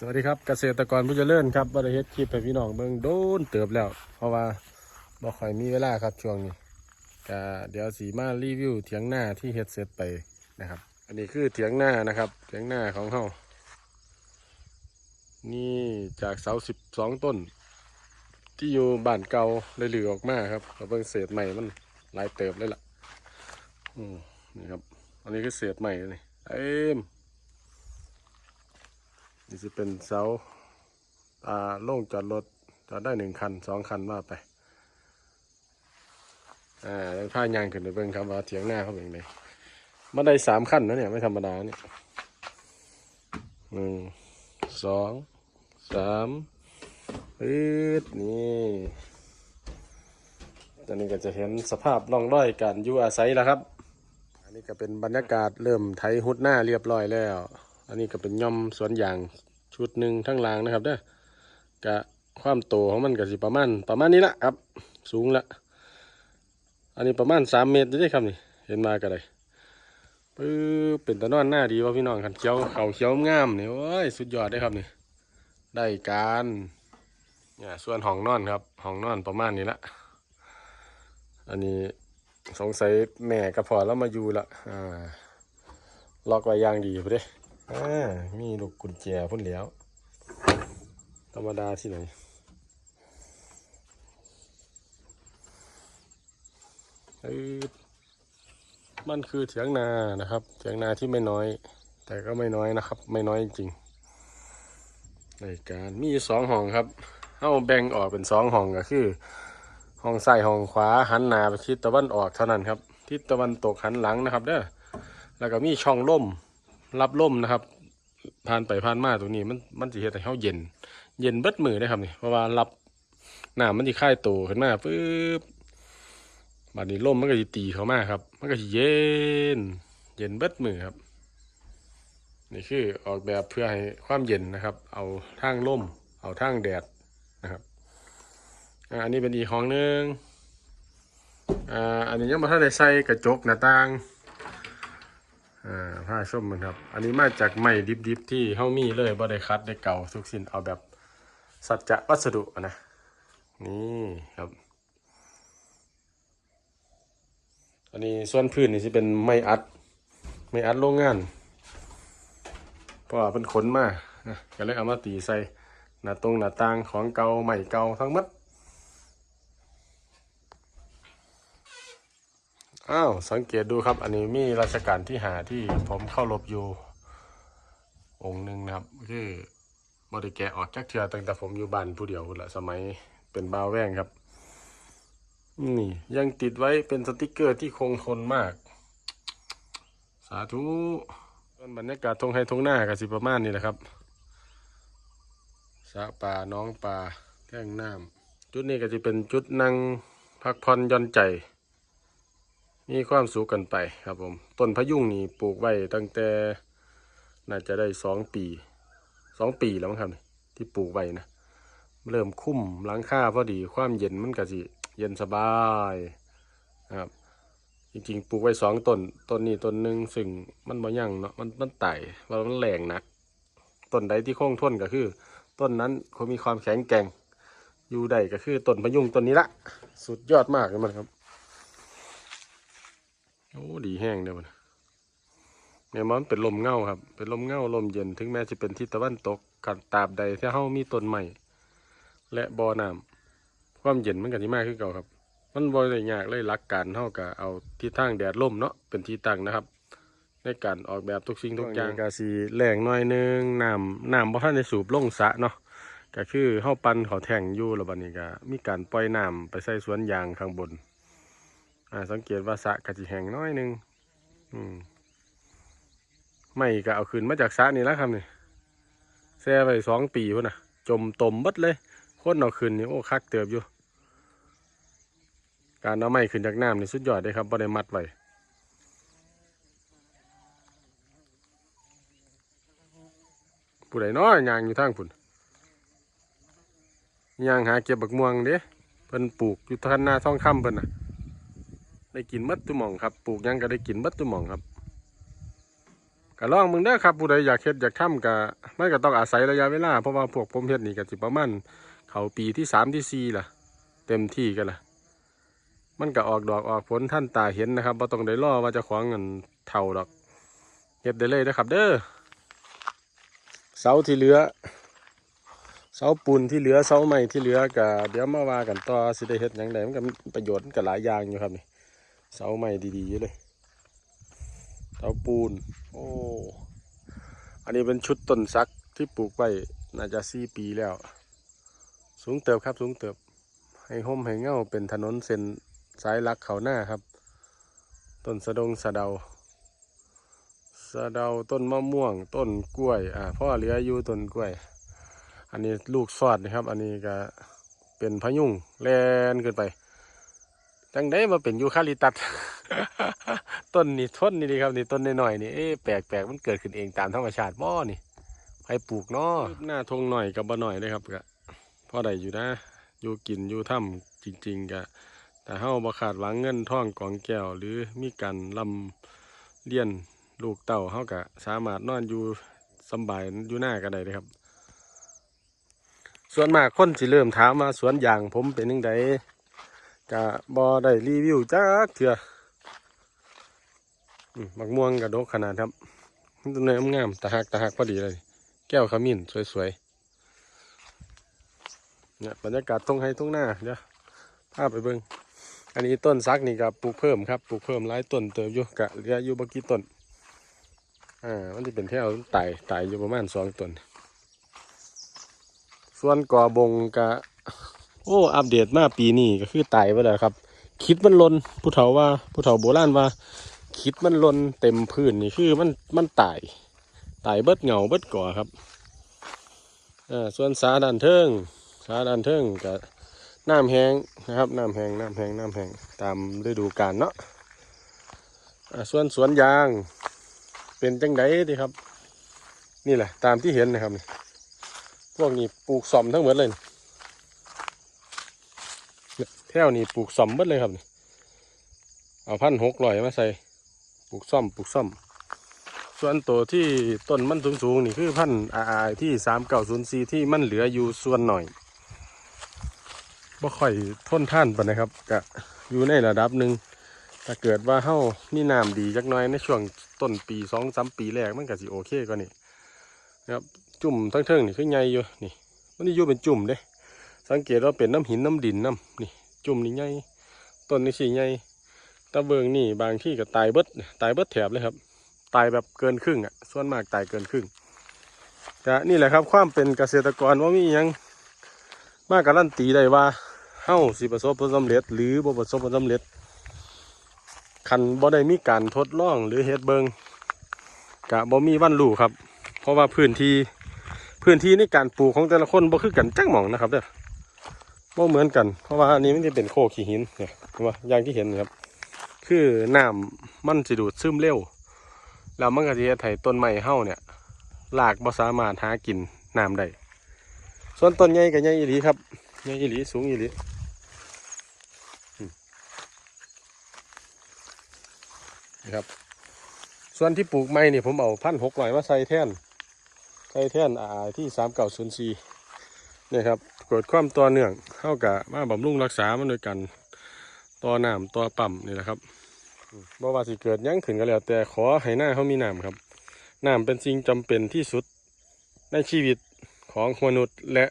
สวัสดีครับเกษตรกรผู้เจริญครับบริเฮ็ดคลิปให้พี่น้องเบิ่งโดนเติบแล้ว เพราะว่าบ่ค่อยมีเวลาครับช่วงนี้ก็เดี๋ยวสีมารีวิวเถียงหน้าที่เฮ็ดเสร็จไปนะครับ อันนี้คือเถียงหน้านะครับเถียงหน้าของเฮานี่จากเสาสิบสองต้น ที่อยู่บ้านเก่าเลยหลือออกมาครับเราเบิ่งเศษใหม่มันหลายเติบเลยล่ะอืมนี่ครับ อันนี้คือเศษใหม่เลยเต็ม นี่จะเป็นเสาอ่าโล่งจอดรถจอดได้หนึ่งคันสองคันว่าไปอ่าแล้วผ้ายางขึ้นไปเบิ่งครับว่าเถียงหน้าเขาเป็นไงมาได้สามขั้นนะเนี่ยไม่ธรรมดาเนี่ยหนึ่งสองสามปื๊ดนี่ตอนนี้ก็จะเห็นสภาพร่องรอยการอยู่อาศัยแล้วครับ อันนี้ก็เป็นบรรยากาศเริ่มไถหุดหน้าเรียบร้อยแล้ว อันนี้ก็เป็นย่อมสวนยางชุดหนึ่งทั้งรางนะครับเด้อกะความโตของมันก็สิประมาณประมาณนี้ละครับ สูงละ อันนี้ประมาณสามเมตรได้ครับนี่ เห็นมาก็ได้ปื้อเป็นตะนอนหน้าดีว่าพี่น้องคันเขียวเขาเขียวงามเนี่ยโอ้ยสุดยอดได้ครับนี่ ได้การเนี่ยส่วนห้องนอนครับห้องนอนประมาณนี้ละอันนี้สงสัยแม่กับพ่อแล้วมาอยู่ละอ่าล็อกไว้อย่างดีพุ่นเด้ อ่ามีลูกกุญแจพุ่นแล้ว ธรรมดาที่ไหนเอ้ยมันคือเถียงนานะครับ เถียงนาที่ไม่น้อย แต่ก็ไม่น้อยนะครับ ไม่น้อยจริงในการมีสองห้องครับเอาแบ่งออกเป็นสองห้องก็คือ ห้องซ้ายห้องขวาหันหน้าไปทิศตะวันออกเท่านั้นครับ ทิศตะวันตกหันหลังนะครับเด้อแล้วก็มีช่องล่ม รับล่มนะครับผ่านไปผ่านมาตรงนี้มันมันจะเฮ็ดให้เขาเย็น เย็นเบิดมือได้ครับนี่เพราะว่ารับน้ำมันจะค่ายโตขึ้นมาปึ๊บบัดนี้ล่มมันก็จะตีเขามากครับ มันก็จะเย็น เย็นเบิดมือครับ นี่คือออกแบบเพื่อให้ความเย็นนะครับ เอาทางล่มเอาทางแดดนะครับอ่าอันนี้เป็นอีกห้องหนึงอ่าอันนี้ยังม่ทันได้ใส่กระจกหน้าต่าง อ่าผ้าส้มมันครับ อันนี้มาจากไม้ดิบๆที่เฮามีเลยบ่ได้คัดได้เก่าทุกสิ้นเอาแบบสัจจะวัสดุนะ นี่ครับ อันนี้ส่วนพื้นนี่สิเป็นไม้อัด ไม้อัดโรงงาน เพราะว่าเป็นขนมานะก็เลยเอามาตีใส่หน้าตรงหน้าต่างของเก่าใหม่เก่าทั้งหมด อ้าวสังเกตดูครับ อันนี้มีราชการที่หาที่ผมเข้ารบอยู่ องค์หนึ่งนะครับคือบริแกออกจากเทือตั้งแต่ผมอยู่บ้านผู้เดียวละสมัยเป็นบ่าวแว่งครับนี่ยังติดไว้เป็นสติกเกอร์ที่คงทนมาก สาธุส่วนบรรยากาศทงไฮทงหน้ากับสิประมาณนี้แหละครับสะป่าน้องป่าแท่งน้ำจุดนี้ก็จะเป็นจุดนั่งพักผ่อนย่อนใจ มีความสุขกันไปครับผมต้นพะยุงนี่ปลูกไว้ตั้งแต่น่าจะได้สองปีสองปีแล้วมั้งครับที่ปลูกไว้นะเริ่มคุ้มหลังค่าพอดีความเย็นมันก็สิเย็นสบายครับจริงๆปลูกไว้สองต้นต้นนี้ต้นหนึ่งซึ่งมันบ่ยั่งเนาะมันมันไต่ว่ามันแรงหนักต้นใดที่คงทนก็คือ ต้นนั้นเขามีความแข็งแกร่งอยู่ได้ก็คือต้นพะยุงต้นนี้ละสุดยอดมากเลยมันครับ โอ้ดีแห้งเด้อมันเนี่ยมันเป็นลมเงาครับ เป็นลมเงาลมเย็นถึงแม้จะเป็นทิศตะวันตกกันตาบใดที่เฮามีต้นใหม่และบ่อน้ำความเย็นมันก็สิมากขึ้นเก่าครับ มันบ่ได้ยากเลยหลักการเฮาก็เอาทิศทางแดดลมเนาะเป็นที่ตั้งนะครับ ในการออกแบบทุกสิ่งทุกอย่างก็สิแรงน่อยนึงน้ำน้ำบ่ทันได้สูบลงสะเนาะก็คือเฮาปั่นเขาแทงอยู่แล้วบัดนี้ก็มีการปล่อยน้ำไปใส่สวนยางข้างบน สังเกตว่าสะกะจิแห้งน้อยหนึงอืมไม่ก็เอาขึ้นมาจากสะนี่แล้วครับนี่แช่ไปสองปีพุ่นนะจมตมบัดเลยคนเอาขึ้นนี่โอ้คักเติบอยู่ การเอาไม้ขึ้นจากน้ำนี่สุดยอดเลยครับบ่ได้มัดไว้ผู้ใดน้อยยางอยู่ทางพุ่นยางหาเก็บบักม่วงเด้เพิ่นปลูกอยู่ทางหน้าท้องคำเพิ่นน่ะ ได้กินมัดตุหมองครับปลูกยังก็ได้กินมัดตุหมองครับก็ลองมึงเด้ครับผู้ใดอยากเฮ็ดอยากทำก็มันก็ต้องอาศัยระยะเวลาเพราะว่าพวกผมเฮ็ดนี่ก็สิประมาณเขาปีที่สามที่สี่ล่ะ เต็มที่กันล่ะ มันก็ออกดอกออกผลท่านตาเห็นนะครับบ่ต้องได้รอว่าจะขวางเงินเท่าดอกเฮ็ดได้เลยนะครับ เด้อเสาที่เหลือเสาปูนที่เหลือเสาไม้ที่เหลือก็เดี๋ยวมาว่ากันต่อสิได้เฮ็ดยังไงมันก็ประโยชน์มันก็หลายอย่างอยู่ครับนี่ เสาไม้ดีๆเลยเสาปูน โอ้ อันนี้เป็นชุดต้นซักที่ปลูกไว้น่าจะสี่ปีแล้ว สูงเติบครับสูงเติบ ให้ห่มให้เงาเป็นถนนเส้นสายลักเขาหน้าครับ ต้นสะดงสะเดา สะเดาต้นมะม่วง ต้นกล้วย อ่าพ่อเหลืออยู่ต้นกล้วย อันนี้ลูกซอดนะครับ อันนี้ก็เป็นพะยุงแลนขึ้นไป จังได้มาเป็นยูคาลิตัสต้นนี่ทนนี่ดีครับนี่ต้นน้อยๆนี่เอ๊ะแปลกๆมันเกิดขึ้นเองตามธรรมชาติบ่นี่ใครปลูกเนาะหน้าทงหน่อยกับบ่หน่อยเลยครับก็พอได้อยู่นะ อยู่กินอยู่ถ้ำจริง ๆก็แต่เฮาบ่ขาดหวังเงินท่องกองแก้ว หรือมีการลำเลี้ยนลูกเต่าเฮาก็สามารถนอนอยู่สบายอยู่หน้าก็ได้เลยครับ ส่วนมากคนสิเริ่มถามว่าสวนยางผมเป็นยังไง ก็บ่ได้รีวิวจักเถื่อมักม่วงกระดกขนาดครับต้นไม้งามตาหักตาหักพอดีเลย แก้วขมิ้นสวยๆเนี่ยบรรยากาศตรงให้ตรงหน้าเดี๋ยวพาไปเบิ่งอันนี้ต้นซักนี่ก็ปลูกเพิ่มครับปลูกเพิ่มหลายต้นเติบอยู่กะเหลืออยู่บกี่ต้นอ่ามันจะเป็นแถวไต่ไต่อยู่ประมาณสองต้นส่วนกอบงกะ โอ้อัปเดตมาปีนี้ก็คือไต่ไปแล้วครับ คิดมันลนผู้เฒ่าว่าผู้เฒ่าโบราณว่า คิดมันลนเต็มพื้นนี่คือมันมันไต่ไต่เบิดเหงาเบิดก่อครับอ่าส่วนสาด้านเทิงสาด้านเทิงกับน้ำแห้งนะครับน้ำแห้งน้ำแห้งน้ำแห้งตามฤดูกาลเนาะอ่าส่วนสวนยาง เป็นจังไดดีครับ นี่แหละตามที่เห็นนะครับพวกนี้ปลูกสอมทั้งหมดเลย แถวนี้ปลูกสอมหมดเลยครับเอาพันหกร้อยมาใส่ปลูกซ่อมปลูกซ่อม ส่วนตัวที่ต้นมันสูงๆนี่คือพันธุ์อาที่สามเก้าศูนย์สี่ที่มันเหลืออยู่ส่วนหน่อยบ่ค่อยทนท่านปนะครับกะอยู่ในระดับหนึ่งถ้าเกิดว่าเฮ้านี่น้ำดีจักหน้อยในช่วงต้นปีสองสามปีแรกมันก็สิโอเคกว่านี่นะครับจุ่มทั้งเทิงนี่คือใหญ่อยู่นี่มันนี่อยู่เป็นจุ่มเด้ สังเกตว่าเป็นน้ำหินน้ำดินน้ำนี่ จุ่มนี่ใหญ่ต้นนี่สิใหญ่ตะเบิงนี่บางที่ก็ตายเบิดตายเบิดแถบเลยครับ ตายแบบเกินครึ่งอะส่วนมากตายเกินครึ่งก็นี่แหละครับความเป็นเกษตรกรว่ามียังมากการันตีได้ว่าเฮ้าสิประสบผลสำเร็จ หรือบ่ประสบผลสำเร็จคันบ่ได้มีการทดลองหรือเฮ็ดเบิงกะบ่มีวันรู้ครับ เพราะว่าพื้นที่พื้นที่ในการปลูกของแต่ละคนบ่คือกันจักหม่องนะครับเด้อ บ่เหมือนกัน เพราะว่าอันนี้มันจะเป็นโคขี้หินเนี่ยเห็นว่าอย่างที่เห็นนะครับ คือน้ำมันสิดูดซึมเร็ว แล้วมันก็จะเฮ็ดให้ต้นไม้เฮาเนี่ยรากบ่สามารถหากินน้ำได้ส่วนต้นใหญ่ก็ใหญ่อีหลีครับใหญ่อีหลีสูงอีหลีนะครับ ส่วนที่ปลูกไม้นี่ผมเอาพันหกร้อยมาใส่แท่นใส่แท่นอ่าที่สามเก้าศูนย์สี่เนี่ยครับ เกิดความต่อเนื่องเข้ากับมาบำรุงรักษามันโดวยกันต่อน้ำต่อปั๊มนี่แหละครับบ่ว่าสิเกิดยังขึ้นก็แล้ว แต่ขอให้หน้าเขามีน้ำครับน้ำเป็นสิ่งจำเป็นที่สุดในชีวิตของมนุษย์และ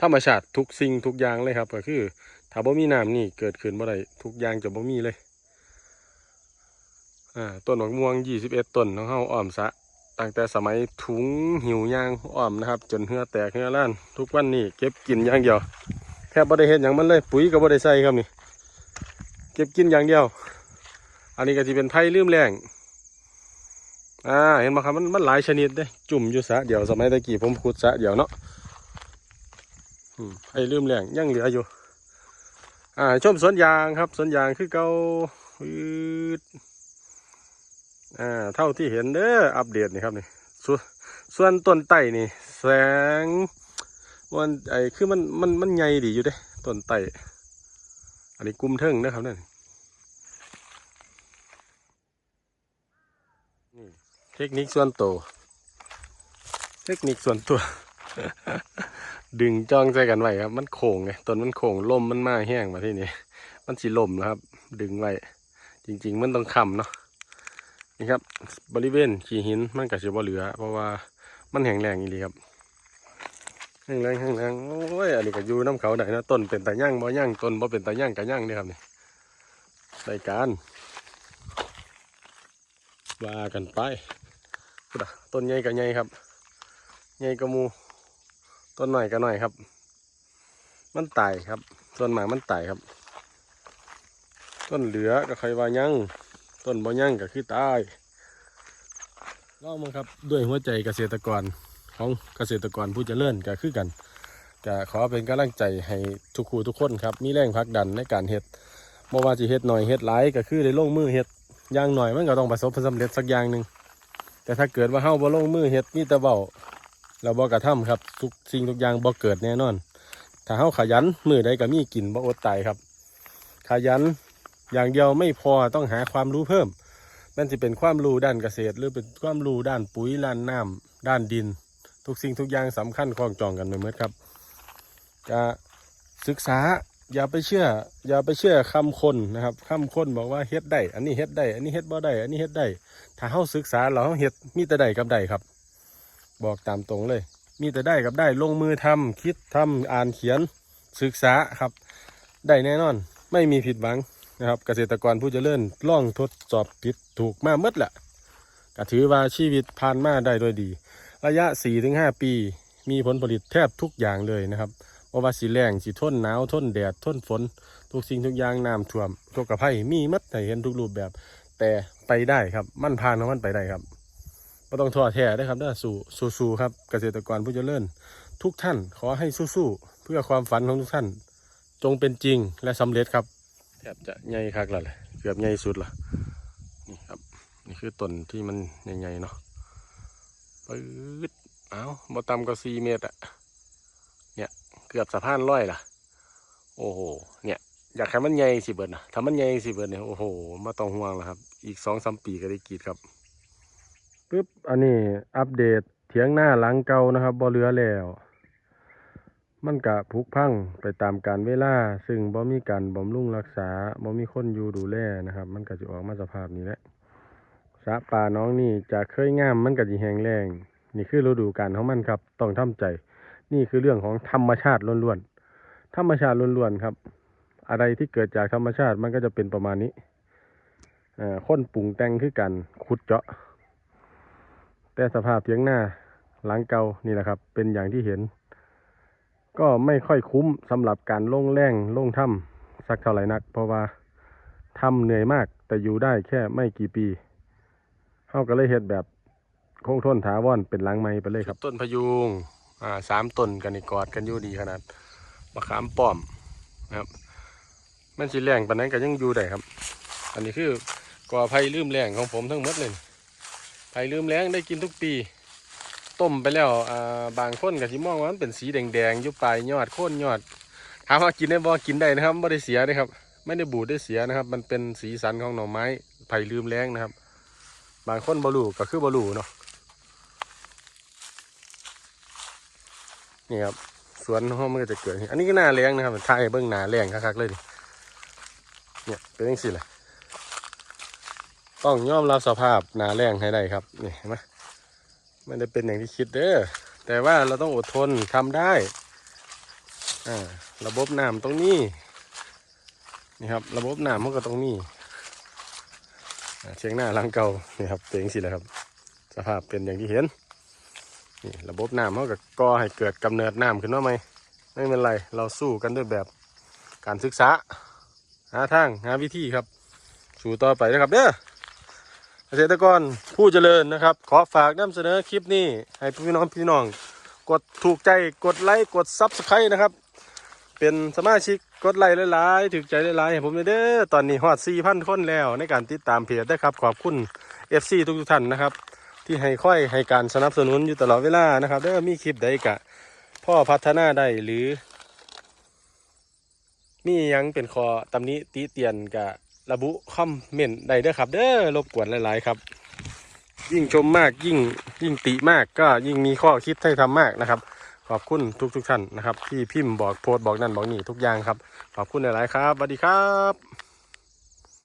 ธรรมชาติทุกสิ่งทุกอย่างเลยครับก็คือถ้าบ่มีน้ำนี่เกิดขึ้นบ่ได้ทุกอย่างจะบ่มีเลยอ่าต้นหมะม่วง21ต้นของเฮาอ้อมสะ ตั้งแต่สมัยถุงหิวยางอ้อมนะครับ จนเหือแตกเหือล้าน ทุกวันนี้เก็บกินอย่างเดียวแทบบ่ได้เฮ็ดหยังมันเลย ปุ๋ยก็บ่ได้ใส่ครับนี่ เก็บกินอย่างเดียว อันนี้ก็จะเป็นไผ่ลืมแรงอ่าเห็นไหมครับมันมันหลายชนิดเด้จุ่มอยู่สระเดียวสมัยตะกี้ผมขุดสะเดียวเนาะไผ่ลืมแรงยังเหลืออยู่ อ่าชมสวนยางครับสวนยางคือเกาอืด อ่าเท่าที่เห็นเด้ออัปเดตนี่ครับนี่ส่วนส่วนต้นไต่นี่แสงมันไอ้คือมันมันมันใหญ่ดีอยู่เด้ต้นไต่อันนี้กุมเทิงนะครับนั่นนี่เทคนิคส่วนตัวเทคนิคส่วนตัว ดึงจ้องใส่กันไว้ครับ มันโค้งไงต้นมันโค้งลมมันมาแห้งมาที่นี่มันสีลมแล้วครับ ดึงไว้จริง ๆ มันต้องคำเนาะ นี่ครับ บริเวณขี้หินมันก็จะบ่เหลือ เพราะว่ามันแห้งแรงอีหลีครับแห้งแรงแห้งแรงโอ้ยอันนี้ก็อยู่น้ำเขาได้นะต้นเป็นตาย่างบ่ย่างต้นบ่เป็นตาย่างก็ย่างนี่ครับนี่รายการว่ากันไปพุดต้นใหญ่ก็ใหญ่ครับใหญ่ก็มูต้นหน่อยก็หน่อยครับ มันตายครับต้นหมากมันตายครับ ต้นเหลือก็ใครว่ายัง ต้นบ่ยังก็คือตายลองมังครับด้วยหัวใจเกษตรกรของเกษตรกรผู้เจริญก็คือกันก็ขอเป็นกำลังใจให้ทุกคู่ทุกคนครับ มีแรงผลักดันในการเฮ็ดบ่ว่าจะเฮ็ดหน่อยเฮ็ดหลายก็คือได้ลงมือเฮ็ดอย่างหน่อยมันก็ต้องประสบผลสำเร็จสักอย่างหนึ่งแต่ถ้าเกิดว่าเฮาบ่ลงมือเฮ็ดมีแต่เว้าแล้วบ่กระทำครับทุกสิ่งทุกอย่างบ่เกิดแน่นอน ถ้าเฮาขยันมือใดก็มีกินบ่อดตายครับ ขยัน อย่างเดียวไม่พอต้องหาความรู้เพิ่ม นั่นจะเป็นความรู้ด้านเกษตร หรือเป็นความรู้ด้านปุ๋ยด้านน้ำด้านดิน ทุกสิ่งทุกอย่างสำคัญคล้องจองกันไปหมดครับจะศึกษาอย่าไปเชื่อ อย่าไปเชื่อคำคนนะครับคำคนบอกว่าเฮ็ดได้ อันนี้เฮ็ดได้ อันนี้เฮ็ดบ่ได้ อันนี้เฮ็ดได้ ถ้าเฮาศึกษาเราเฮาเฮ็ดมีแต่ได้กับได้ครับ บอกตามตรงเลย มีแต่ได้กับได้ ลงมือทำคิดทำอ่านเขียนศึกษาครับ ได้แน่นอน ไม่มีผิดหวัง นะครับเกษตรกรผู้จเจริญล่องทดสอบผิดถูกมาเมดแหละก็ถือว่าชีวิตผ่านมาได้โดยดี ระยะ 4-5 ปี มีผลผลิตแทบทุกอย่างเลยนะครับว่าว่าสีแรงสีทนหนาวทนแดดทนฝน ทุกสิ่งทุกอย่างน้ำท่วมทุกกระไพ่มีมัดให้เห็นทุกรูปแบบ แต่ไปได้ครับมั่นผ่านของมันไปได้ครับไม่ต้องท้อแท้ได้ครับด้อสู้สู้ครับเกษตรกรผู้เจริญทุกท่านขอให้สู้ๆเพื่อความฝันของทุกท่าน จงเป็นจริงและสำเร็จครับ บจะใหญ่คักแล้วเลยเกือบใหญ่สุดละนี่ครับ นี่คือต้นที่มันใหญ่ๆเนาะปื๊ดเอ้าบ่ต่ำกว่าสี่เมตรอะเนี่ย เกือบสะพานร้อยล่ะโอ้โห เนี่ยอยากให้มันใหญ่สิเบิดนะถ้ามันใหญ่สิเบิร์ดเนี่ยโอ้โหมาต้องห่วงแล้วครับ อีกสองสามปีก็ได้กีดครับปึ๊บอันนี้อัปเดตเถียงหน้าหลังเก่านะครับบ่เหลือแล้ว มันกะผุพังไปตามการเวลา ซึ่งบ่มีการบำรุงรักษาบ่มีคนอยู่ดูแลนะครับ มันก็จะออกมาสภาพนี้แหละสะป่าน้องนี่จะเคยงามมันก็สิแห้งแล้งนี่คือฤดูกาลของมันครับ ต้องทำใจ นี่คือเรื่องของธรรมชาติล้วนๆธรรมชาติล้วนๆครับ อะไรที่เกิดจากธรรมชาติมันก็จะเป็นประมาณนี้อ่าคนปรุงแต่งคือกันขุดเจาะ แต่สภาพเทียงหน้าหลังเก่านี่แหละครับ เป็นอย่างที่เห็น ก็ไม่ค่อยคุ้มสำหรับการลงแรงลงถ้ำสักเท่าไหร่นัก เพราะว่าทำเหนื่อยมาก แต่อยู่ได้แค่ไม่กี่ปีเขาก็เลยเฮ็ดแบบคงทนถาวรเป็นหลังไม้ไปเลยครับต้นพยุงอ่าสามต้นกันนี่กอดกันอยู่ดีขนาดมะขามป้อมนะครับมันสิแรงปานนั้นก็ยังอยู่ได้ครับ อันนี้คือกอภัยลืมแรงของผมทั้งหมดเลยภัยลืมแรงได้กินทุกปี ต้มไปแล้วอ่าบางคนก็สิมองว่ามันเป็นสีแดงๆยู่ปลายยอดโค่นยอดถามว่ากินได้บ่กินได้นะครับไม่ได้เสียนะครับ ไม่ได้บูดได้เสียนะครับ มันเป็นสีสันของหน่อไม้ไผ่ลืมแรงนะครับ บางคนบรูก็คือบรูเนาะนี่ครับสวนของมันก็จะเกิด อันนี้ก็หน้าแรงนะครับถ่ายเบิ้งหน้าแรงคักๆเลยดิเนี่ยเป็นยังสิแหละต้องยอมรับสภาพหน้าแรงให้ได้ครับนี่เห็นไหม ไม่ได้เป็นอย่างที่คิดเด้อแต่ว่าเราต้องอดทนทำได้อ่าระบบน้ำตรงนี้นี่ครับ ระบบน้ำมันก็ตรงนี้เชียงหน้าหลังเก่านี่ครับเป็นสิแหละครับ สภาพเป็นอย่างที่เห็นนี่ระบบน้ำมันก็ก่อให้เกิดกำเนิดน้ำขึ้นมาไหมไม่เป็นไรเราสู้กันด้วยแบบการศึกษาหาทางหาวิธีครับ สู้ต่อไปนะครับเด้อ ษตรกรผู้เจริญนะครับ ขอฝากนำเสนอคลิปนี้ ให้พี่น้องพี่น้อง กดถูกใจกดไลค์กดซับสไครต์นะครับ เป็นสมาชิกกดไลค์หลายๆถูกใจหลายๆให้ผมเลยเด้อตอนนี้ฮอด4,000คนแล้ว ในการติดตามเพจนะครับ ขอบคุณ FC ทุกๆท่านนะครับ ที่ให้ค่อยให้การสนับสนุนอยู่ตลอดเวลานะครับเด้อมีคลิปใดกะพ่อพัฒนาได้หรือ มีหยังเป็นคอตำนี้ติเตียนกะ ระบุคอมเมนต์ใดเด้อครับ เด้อรบกวนหลาย ๆ ครับ ยิ่งชมมากยิ่งยิ่งติมากก็ยิ่งมีข้อคิดให้ทำมากนะครับ ขอบคุณทุกทุกๆท่านนะครับ ที่พิมพ์บอกโพสต์บอกนั่นบอกนี่ทุกอย่างครับ ขอบคุณหลาย ๆ ครับสวัสดีครับ